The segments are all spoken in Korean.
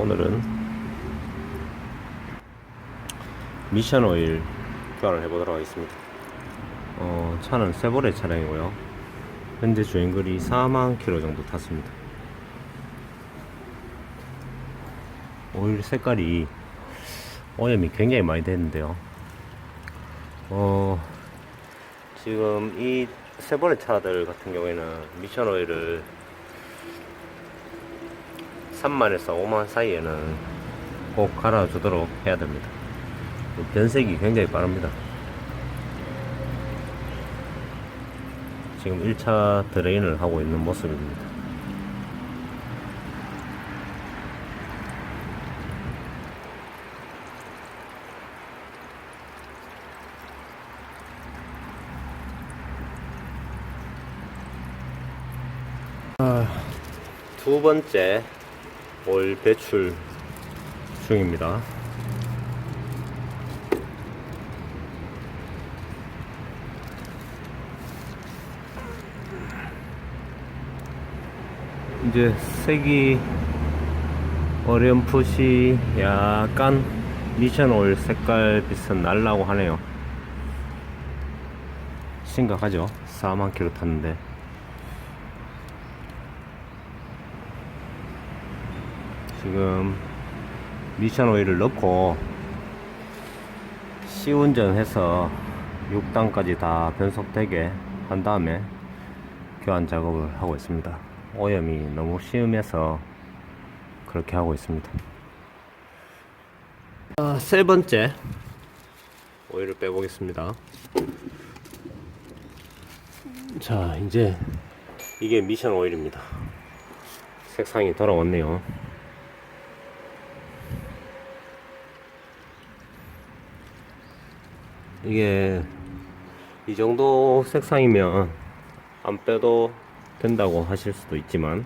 오늘은 미션 오일 교환을 해보도록 하겠습니다. 어, 차는 세보레 차량이고요. 현재 주행거리 4만 킬로 정도 탔습니다. 오일 색깔이 오염이 굉장히 많이 됐는데요. 어, 지금 이 세보레 차들 같은 경우에는 미션 오일을 3만에서 5만 사이에는 꼭 갈아주도록 해야 됩니다. 변색이 굉장히 빠릅니다. 지금 1차 드레인을 하고 있는 모습입니다. 두 번째 올 배출 중입니다. 이제 색이 어렴풋이 약간 미션 오일 색깔 비슷한 날라고 하네요. 심각하죠? 4만 킬로 탔는데. 지금 미션 오일을 넣고 시운전해서 6단까지 다 변속되게 한 다음에 교환 작업을 하고 있습니다. 오염이 너무 심해서 그렇게 하고 있습니다. 아, 세 번째 오일을 빼보겠습니다. 자, 이제 이게 미션 오일입니다. 색상이 돌아왔네요. 이게 이 정도 색상이면 안 빼도 된다고 하실 수도 있지만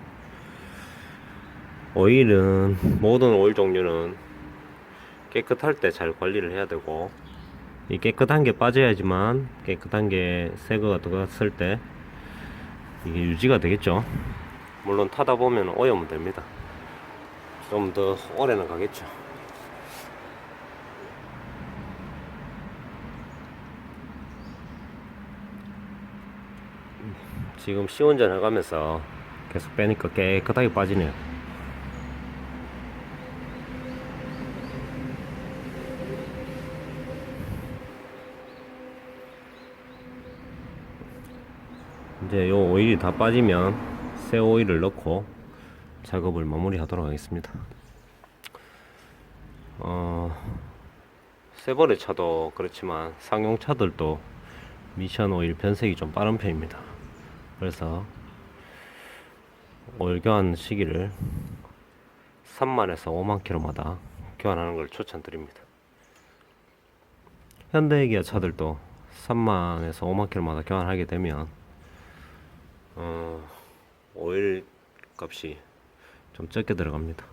오일은 모든 오일 종류는 깨끗할 때 잘 관리를 해야 되고 이 깨끗한 게 빠져야지만 깨끗한 게 새거가 들어갔을 때 이게 유지가 되겠죠. 물론 타다 보면 오염은 됩니다. 좀 더 오래는 가겠죠 지금 시운전 해가면서 계속 빼니까 깨끗하게 빠지네요. 이제 요 오일이 다 빠지면 새 오일을 넣고 작업을 마무리 하도록 하겠습니다. 어, 세벌의 차도 그렇지만 상용 차들도 미션 오일 변색이 좀 빠른 편입니다. 그래서 오일 교환 시기를 3만에서 5만 킬로마다 교환하는 걸 추천드립니다. 현대 기아 차들도 3만에서 5만 킬로마다 교환하게 되면 어, 오일 값이 좀 적게 들어갑니다.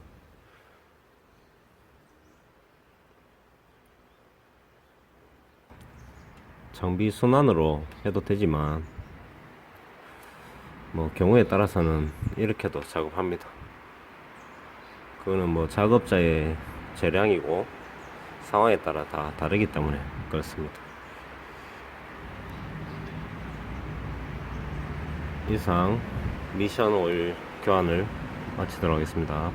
장비 순환으로 해도 되지만 뭐 경우에 따라서는 이렇게도 작업합니다. 그거는 뭐 작업자의 재량이고 상황에 따라 다 다르기 때문에 그렇습니다. 이상 미션 오일 교환을 마치도록 하겠습니다.